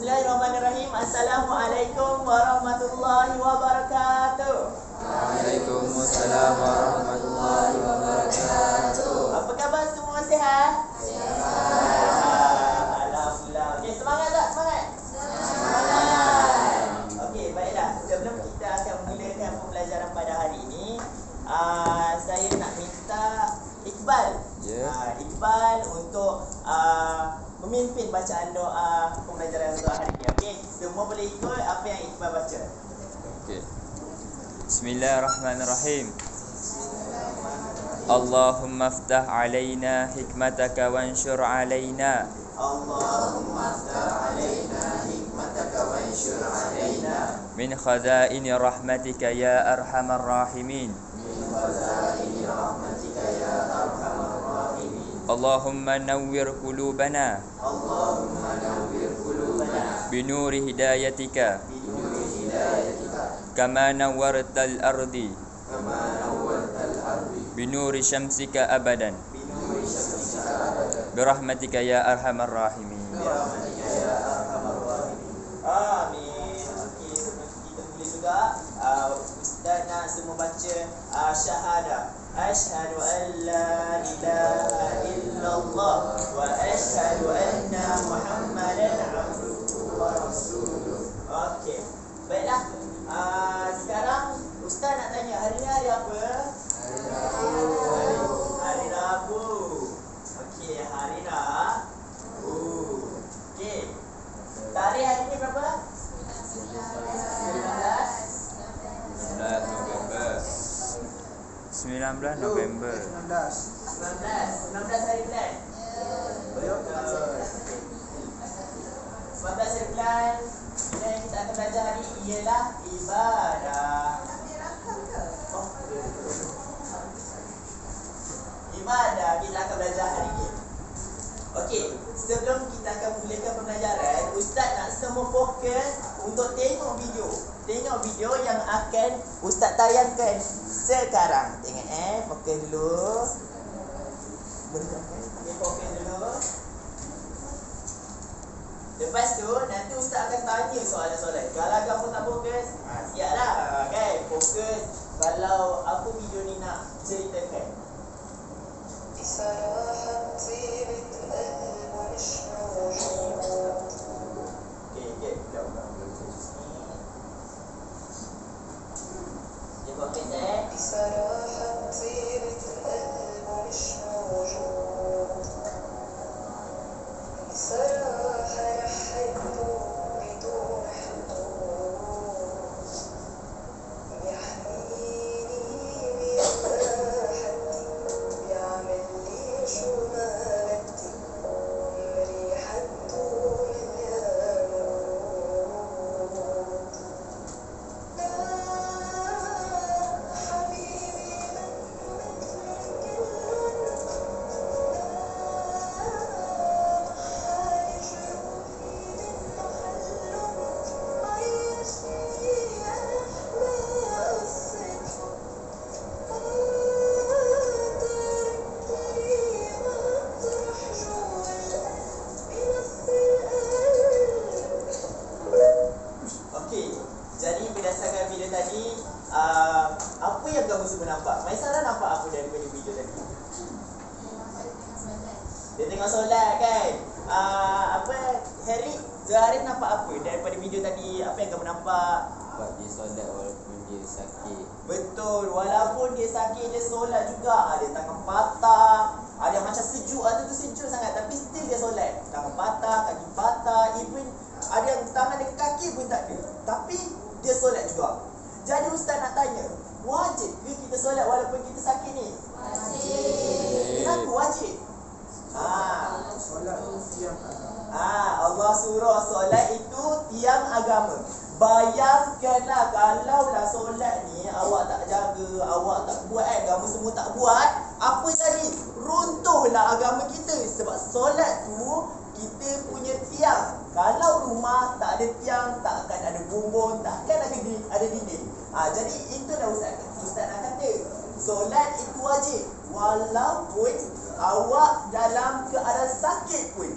Bismillahirrahmanirrahim. Assalamualaikum warahmatullahi wabarakatuh. Waalaikumsalam warahmatullahi wabarakatuh. Apa khabar semua sihat? Sihat. Alhamdulillah. Okey, semangat tak? Semangat. Semangat. Okey, baiklah. Sebelum kita akan mulakan pembelajaran pada hari ini, uh, saya nak minta Iqbal. Ya. Uh, Iqbal untuk uh, memimpin bacaan doa pembelajaran untuk hari ini. Okey, semua boleh ikut apa yang Iqbal baca. Okey. Bismillahirrahmanirrahim. Allahumma aftah alaina hikmataka wanshur alaina Allahumma aftah alaina hikmataka wa anshur alaina min khazaini rahmatika ya arhamar rahimin. Allahumma nawwir qulubana Allahumma nawwir qulubana binuri hidayatika binuri hidayatika abadan binuri syamsika abada birahmatika ya arhamar rahimin. birahmatika ya arhamar rahimin amin okey sebelum kita boleh juga uh, ustaz nak semua baca uh, syahadah Ashhadu an la ilaha illallah wa ashhadu anna Muhammadan. Okey. Baiklah. Uh, sekarang ustaz nak tanya hari ni hari apa? Hari Rabu. Hari Rabu. Okey, hari Rabu. Okey. Tarikh hari ni berapa? 19. 19 November 19 November 19. 19 hari bulan. Betul. 19 hari bulan. Bila yang kita akan belajar hari ini ialah ibadah. Oh, Ibadah kita akan belajar hari ini. Okey, sebelum kita akan mulakan pembelajaran, Ustaz nak semua fokus untuk tengok video. Tengok video yang akan Ustaz tayangkan sekarang. Tengok eh, fokus dulu. Boleh tak? Okey, fokus dulu. Lepas tu, nanti Tanya soalan-soalan. Kalau kamu tak fokus, ha, siaplah. Kan? Fokus kalau sakit Betul, walaupun dia sakit dia solat juga. Ada tangan patah, ada yang macam sejuk, ada tu sejuk sangat tapi still dia solat. Tangan patah, kaki patah, even ada yang tangan dekat kaki pun tak ada. Tapi dia solat juga. Jadi ustaz nak tanya, wajib ke kita solat walaupun kita sakit ni? Wajib. Kenapa wajib? Ah, Ah, Allah suruh solat itu tiang agama. Bayangkanlah kalau lah solat ni awak tak jaga, awak tak buat kan, kamu semua tak buat, apa jadi? Runtuhlah agama kita sebab solat tu kita punya tiang. Kalau rumah tak ada tiang, tak akan ada bumbung, tak akan ada di- ada dinding. Ah, jadi itulah ustaz ustaz nak kata. Solat itu wajib walaupun awak dalam keadaan sakit pun.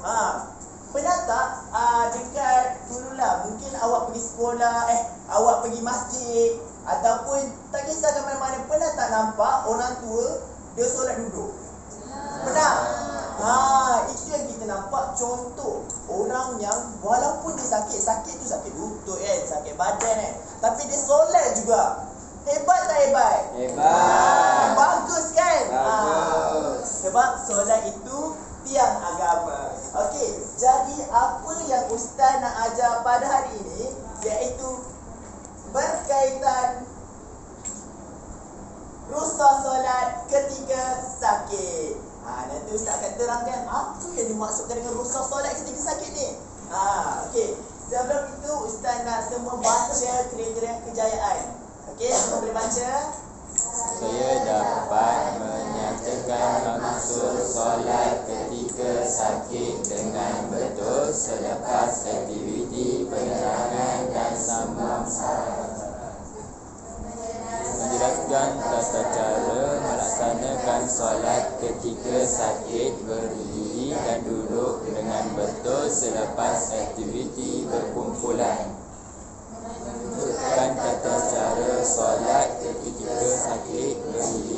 Ha, pernah tak uh, dekat sekolah, eh awak pergi masjid ataupun tak kisah ke mana-mana pernah tak nampak orang tua dia solat duduk? Pernah? Ha, itu yang kita nampak contoh orang yang walaupun dia sakit, sakit tu sakit lutut kan, sakit badan kan, tapi dia solat juga. Hebat tak hebat? Hebat. Bagus kan? Bagus. Ha, sebab solat itu tiang agama. Okey, jadi apa yang ustaz nak ajar pada hari ini iaitu berkaitan rusak solat ketika sakit. Ha, nanti ustaz akan terangkan apa yang dimaksudkan dengan rusak solat ketika sakit ni. Ha, okey. Sebelum itu ustaz nak semua baca kriteria kejayaan. Okey, semua boleh baca? Saya dapat menyatakan maksud solat ketika sakit dengan betul selepas aktiviti penerangan dan sambung menjelaskan tata cara melaksanakan solat ketika sakit berdiri dan duduk dengan betul selepas aktiviti berkumpulan menunjukkan tata cara solat ketika sakit berdiri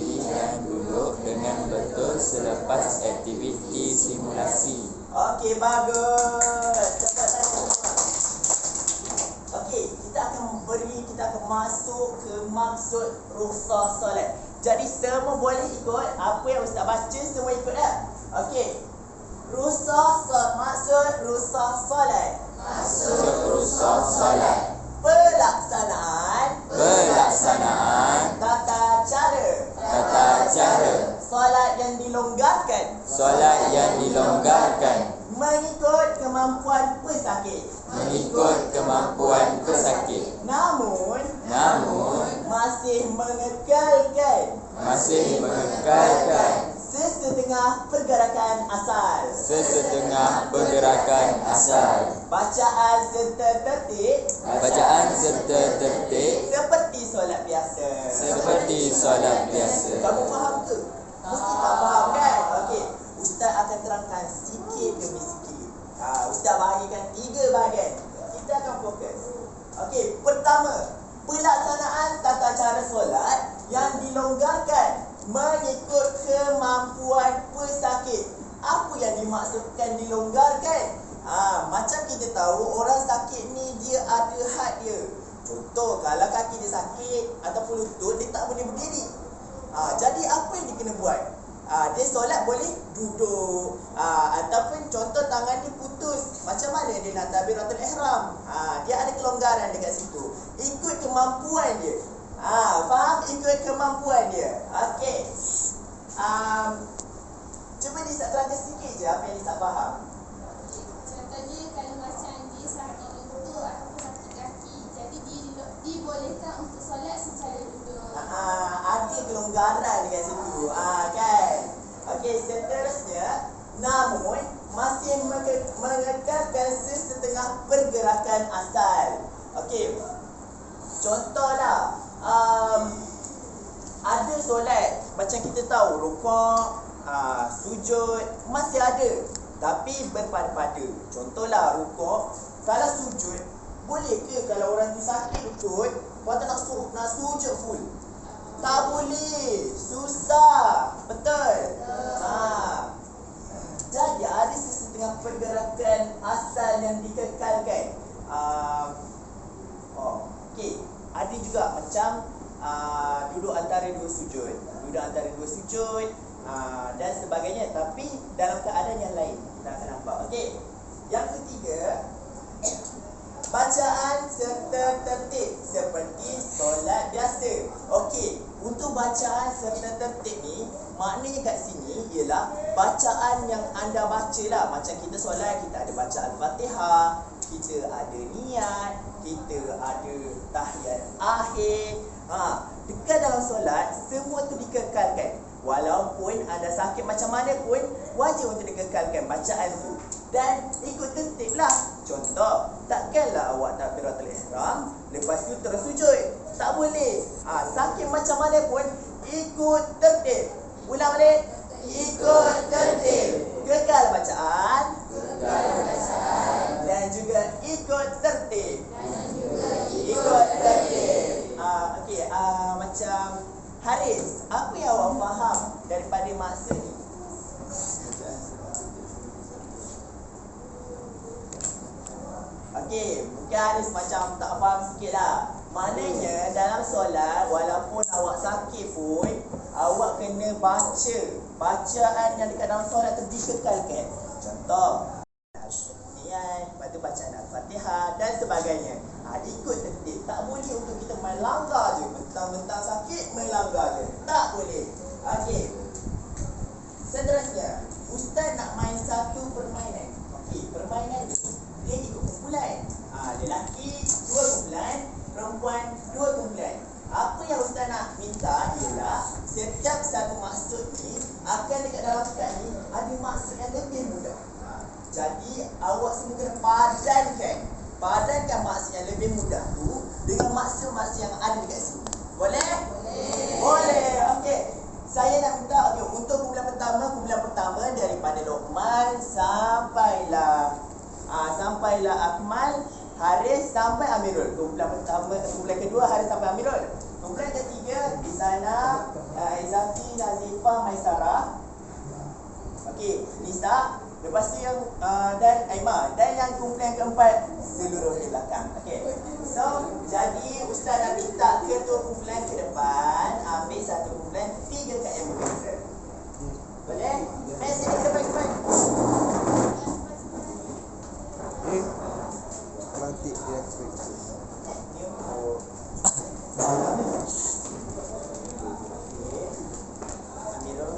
betul selepas aktiviti simulasi Okey, bagus. Cepat. Okey, kita akan beri, kita akan masuk ke maksud rukhsah solat. Jadi semua boleh ikut apa yang ustaz baca, semua ikut dah. Okey. Rukhsah maksud rukhsah solat. maksud rusak solat dilonggarkan. Solat yang dilonggarkan. Mengikut kemampuan pesakit. mengikut kemampuan pesakit. Namun namun masih mengekalkan. masih mengekalkan. Sesetengah pergerakan asal. sesetengah pergerakan asal. Bacaan serta tertib. Bacaan serta tertib. Seperti solat biasa. seperti solat biasa. Kamu faham ke? Mesti tak faham kan? Okey, Ustaz akan terangkan sikit demi sikit. Ha, Ustaz bahagikan tiga bahagian. Kita akan fokus. Okey, pertama, pelaksanaan tata cara solat yang dilonggarkan mengikut kemampuan pesakit. Apa yang dimaksudkan dilonggarkan? Ha, macam kita tahu orang sakit ni dia ada had dia. Contoh kalau kaki dia sakit ataupun lutut dia tak boleh berdiri. Ha, jadi apa yang dia kena buat? Ha, dia solat boleh duduk ha, ataupun contoh tangan dia putus. Macam mana dia nak takbiratul ihram? Ha, dia ada kelonggaran dekat situ. Ikut kemampuan dia. Ha, faham ikut kemampuan dia. Okey. Um, cuba Nisa terangkan sikit je apa yang Nisa faham. Contohnya kalau macam dia sakit lutut ataupun sakit kaki, jadi dia dilo- dibolehkan untuk solat secara duduk. Ah, ada kelonggaran dekat situ. Ah, kan? Okey, seterusnya namun masih menge- mengekalkan sesetengah pergerakan asal. Okey. Contohlah um, ada solat macam kita tahu rukuk, ah, sujud masih ada tapi berpada-pada. Contohlah rukuk, kalau sujud boleh ke kalau orang tu sakit lutut, kau tak nak su- nak sujud full? Tak boleh. Susah. Betul? Ha. Jadi ada sesetengah pergerakan asal yang dikekalkan. Um, oh, okey. Ada juga macam uh, duduk antara dua sujud. Duduk antara dua sujud uh, dan sebagainya. Tapi dalam keadaan yang lain. Kita akan nampak. Okey. Yang ketiga, Bacaan serta tertib seperti solat biasa. Okey, untuk bacaan serta tertib ni, maknanya kat sini ialah bacaan yang anda baca lah. Macam kita solat, kita ada baca Al-Fatihah, kita ada niat, kita ada tahiyat akhir. Ha, dekat dalam solat, semua tu dikekalkan. Walaupun anda sakit macam mana pun, wajib untuk dikekalkan bacaan tu. Dan ikut tertib lah. Contoh, takkanlah awak takbiratul ihram, lepas tu terus sujud. Tak boleh. Ha, macam mana pun ikut tertib. Ulang balik. Ikut tertib. Kekal bacaan. Kekal bacaan. Dan juga ikut tertib. Dan juga ikut tertib. Ah, uh, okey. Uh, macam Haris, apa yang awak faham daripada masa ni? Okey, mungkin Haris macam tak faham sikit lah. Maknanya dalam solat walaupun awak sakit pun awak kena baca bacaan yang dekat dalam solat tu dikekalkan. Contoh lepas bacaan Al-Fatihah dan sebagainya. Ha, ikut tertib. Tak boleh untuk kita main langgar je. Mentang-mentang sakit, main langgar je. Tak boleh. Okey. Seterusnya, Ustaz nak main satu permainan. Okey, permainan ni dia ikut kumpulan. Ah, lelaki dua kumpulan, perempuan dua kumpulan. Apa yang Ustaz nak minta ialah setiap satu maksud ni akan dekat dalam kad ni ada maksud yang lebih mudah. Ha, jadi awak semua kena padankan padankan maksud yang lebih mudah tu dengan maksud-maksud yang ada dekat sini. Boleh? Boleh. Boleh. Okey. Saya nak minta okay, untuk kumpulan pertama, kumpulan pertama daripada Lokman sampailah ah sampailah Akmal, Haris sampai Amirul. Kumpulan pertama, kumpulan kedua Haris sampai Amirul. Kumpulan ketiga di sana uh, Izati, Nazifah, Maisara. Okey, Nisa. Lepas tu yang uh, dan Aima dan yang kumpulan keempat seluruh di belakang. Okey. So, jadi ustaz nak minta ketua kumpulan ke depan ambil satu kumpulan tiga berbeza. Boleh? Main sini ke depan ke depan. Eh, nanti dia expect. Ni untuk Okey. Amirul.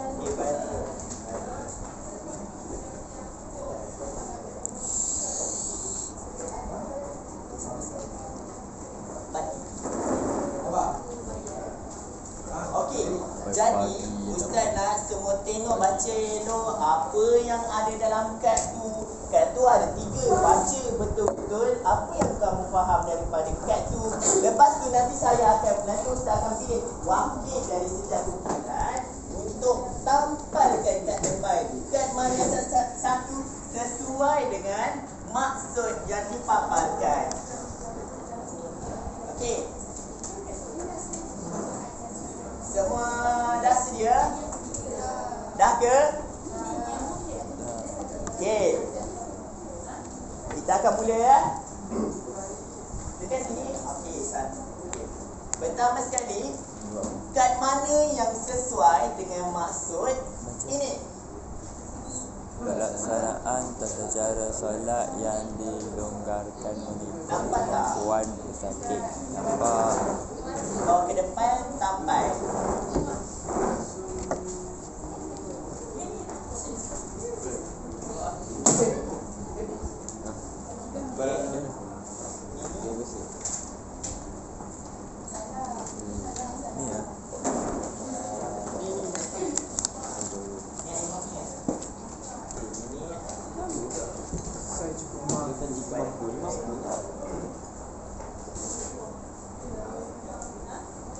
Okey, baik. Baik. Okey, jadi Ustaz nak semua tengok baca elok apa yang ada dalam kad tu. Kad tu ada tiga, baca betul-betul apa yang kamu faham daripada kad tu. Lepas tu nanti saya akan, nanti Ustaz akan pilih wakil dari setiap kumpulan untuk tampalkan kat depan. Kad mana satu sesuai dengan maksud yang dipaparkan. Okey, semua dah sedia? Dah ke? Okey. Kita akan mula ya. Dekat sini. Okey, satu. Pertama sekali, kad mana yang sesuai dengan maksud ini? Pelaksanaan tata cara solat yang dilonggarkan mengikut kemampuan pesakit. Nampak? Bawa ke depan sampai. Ni ya. Ni yang imam ni. Ini Saya cukup mahal.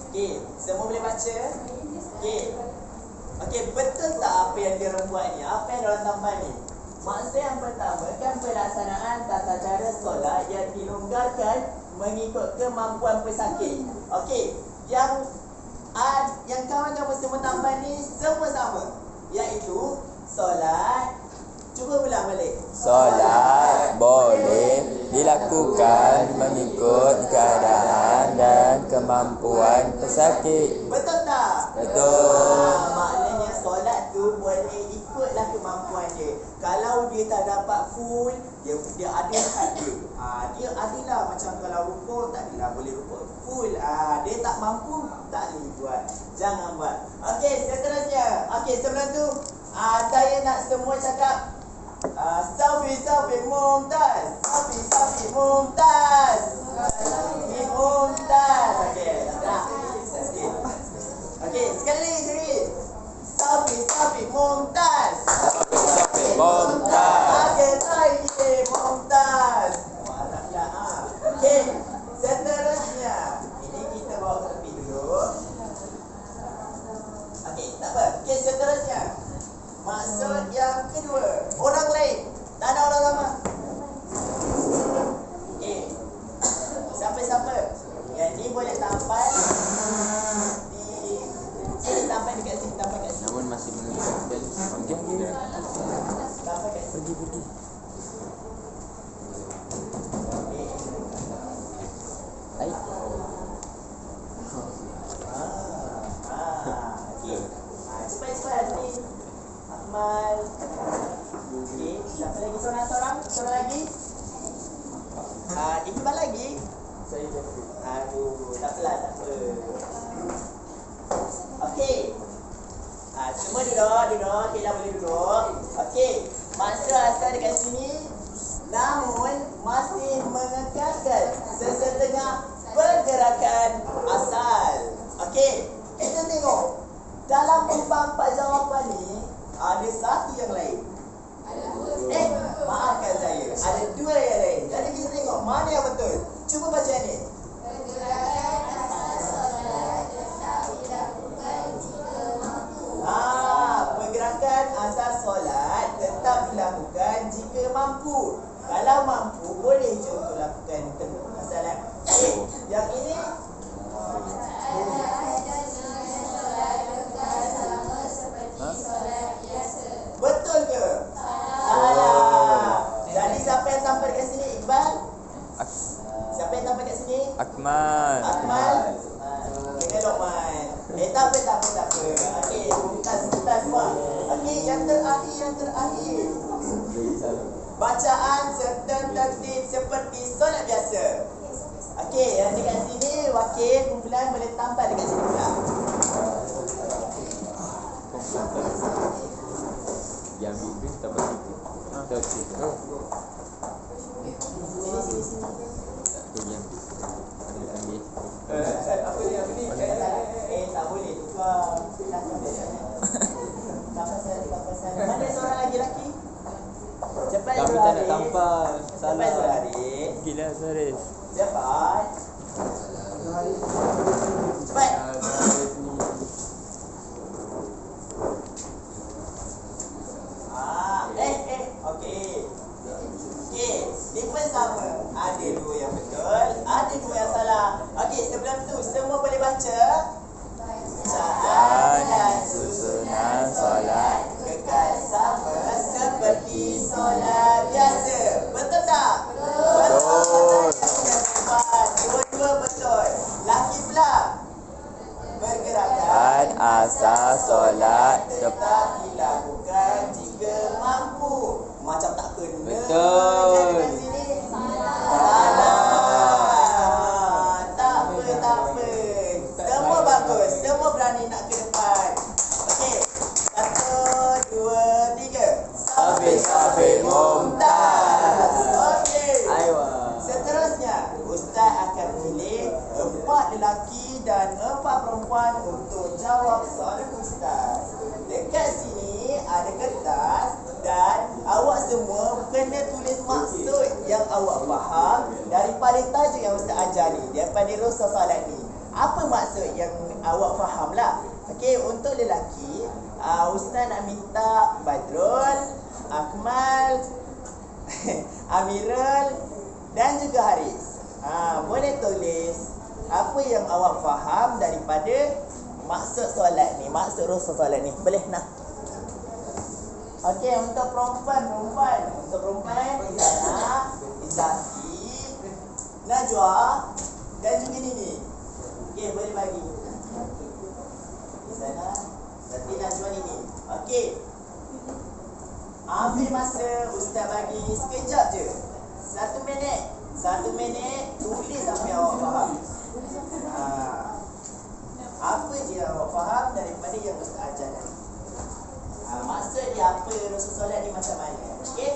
Okey, semua boleh baca? Okey. Okey, betul tak apa yang dia orang buat ni? Apa yang dia orang tambah ni? Maksud yang pertama kan pelaksanaan tata cara solat yang dilonggarkan mengikut kemampuan pesakit. Okey, yang uh, yang kawan-kawan semua tambah ni semua sama. Iaitu solat Cuba ulang balik. Solat boleh dilakukan mengikut keadaan dan kemampuan pesakit. Betul tak? Betul. Ah, maknanya solat tu boleh ikutlah kemampuan dia. Kalau dia tak dapat full, dia dia ada had dia. Ah, dia adalah macam kalau rukuk tak adalah boleh rukuk full. Ah, dia tak mampu tak boleh buat. Jangan buat. Okey, seterusnya. Okey, sebelum tu ah, saya nak semua cakap Ah, Safi Safi Mumtaz Safi Safi Mumtaz Safi Mumtaz Okey, Okey. Sekali lagi sekali. Safi Safi Mumtaz. Mumtaz. Tapi sebab lagi. Saya jatuh Aduh, tak pelan, tak apa. Okey. Ah, semua duduk, duduk, kita boleh duduk. Sabar. Salah hari. Gila Saris. Siapa? Hari. apa yang awak faham daripada maksud solat ni, maksud rasa solat ni. Boleh nak Okey, untuk perempuan, perempuan, untuk perempuan, Izana, Izaki, Najwa, dan juga ni ni. Okey, boleh bagi. Izana, Zati, Najwa ni ni. Okey. Ambil masa, Ustaz bagi sekejap je. Satu minit. Satu minit, tulis sampai awak faham uh, apa je yang awak faham daripada yang Ustaz ajar tadi? Ha, Maksud dia apa rasul solat ni macam mana? Okay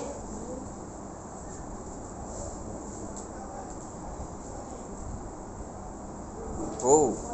Oh.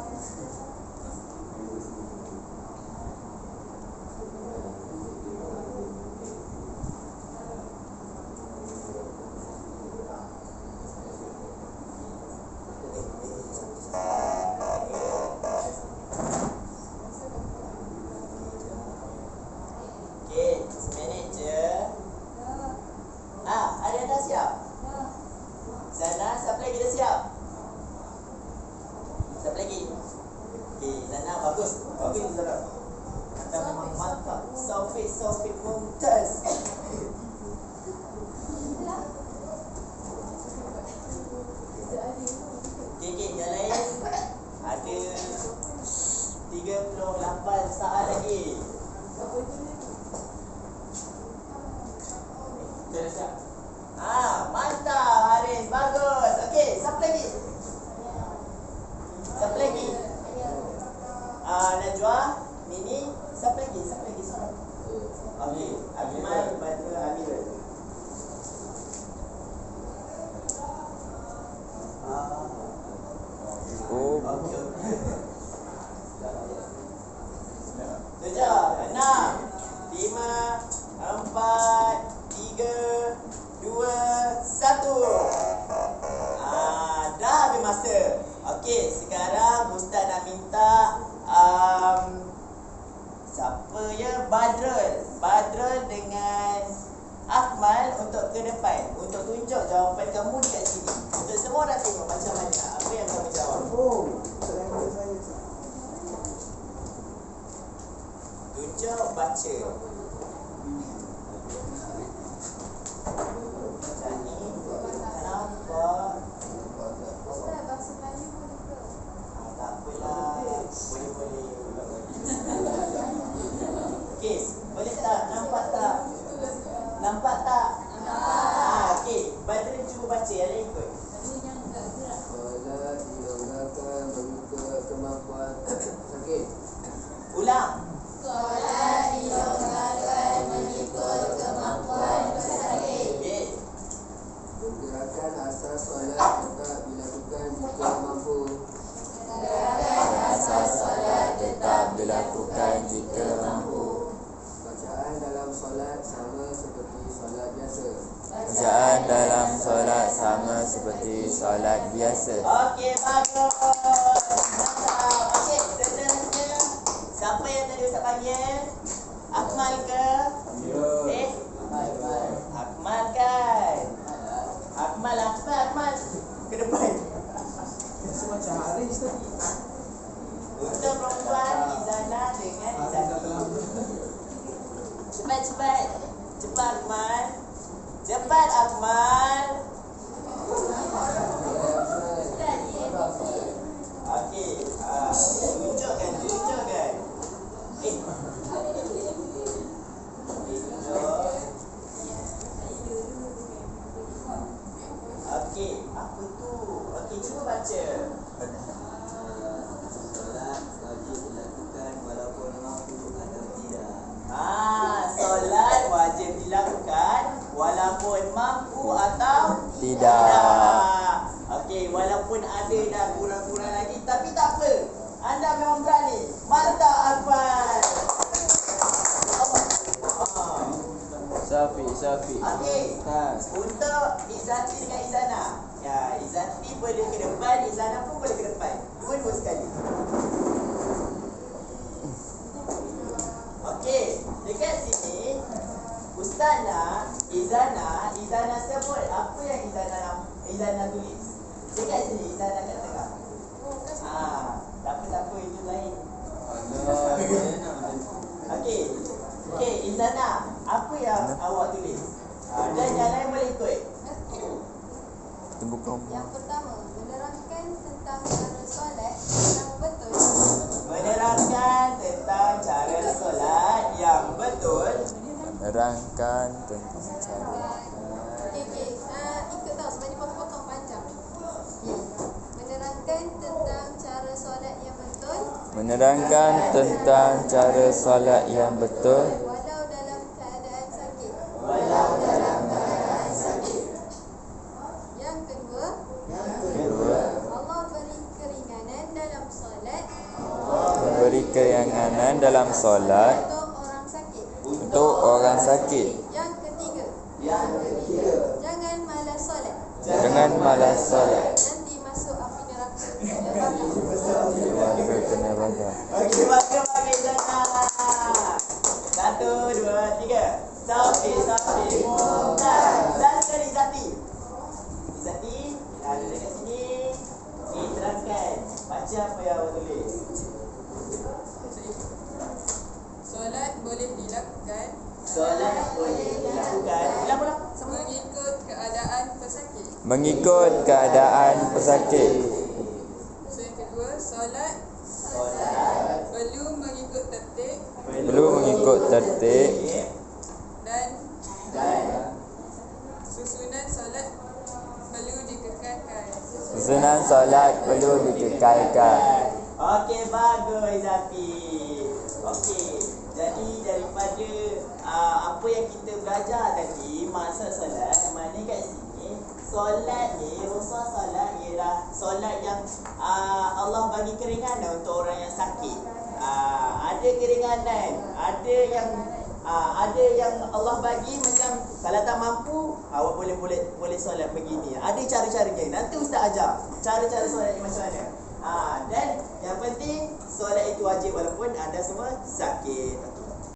Izana, Izana sebut apa yang Izana Izana tulis. Dekat sini Izana kat tengah. Ah, tak apa tak apa itu lain. Okey. Okey, Izana, apa yang awak tulis? Ah, dan yang lain boleh ikut. Yang pertama, menerangkan tentang cara solat yang betul. Menerangkan tentang cara solat yang betul. Menerangkan tentang cara. Okey, okey. Uh, ikut tau sebab ni potong-potong panjang. Menerangkan tentang cara solat yang betul Menerangkan tentang cara solat yang betul walau dalam keadaan sakit. Walau dalam keadaan sakit. Yang kedua, kedua Allah beri keringanan dalam solat memberi keringanan dalam solat orang sakit Yang ketiga, Yang ketiga. jangan malas solat. jangan malas solat mengikut keadaan pesakit. So yang kedua, solat. Solat perlu mengikut tertib. Perlu mengikut tertib. Dan dan susunan solat perlu dikekalkan. susunan solat perlu dikekalkan. Okey, bagus Izati. Okey, jadi daripada uh, apa yang kita belajar tadi, maksud solat, mana kat sini, solat ni, Rasul solat ialah solat yang uh, Allah bagi keringanan untuk orang yang sakit. Uh, ada keringanan, ada yang Ah, ada yang Allah bagi macam kalau tak mampu awak boleh boleh boleh solat begini. Ada cara-caranya. Nanti ustaz ajar cara-cara solat macam mana. Ah, dan yang penting solat itu wajib walaupun anda semua sakit.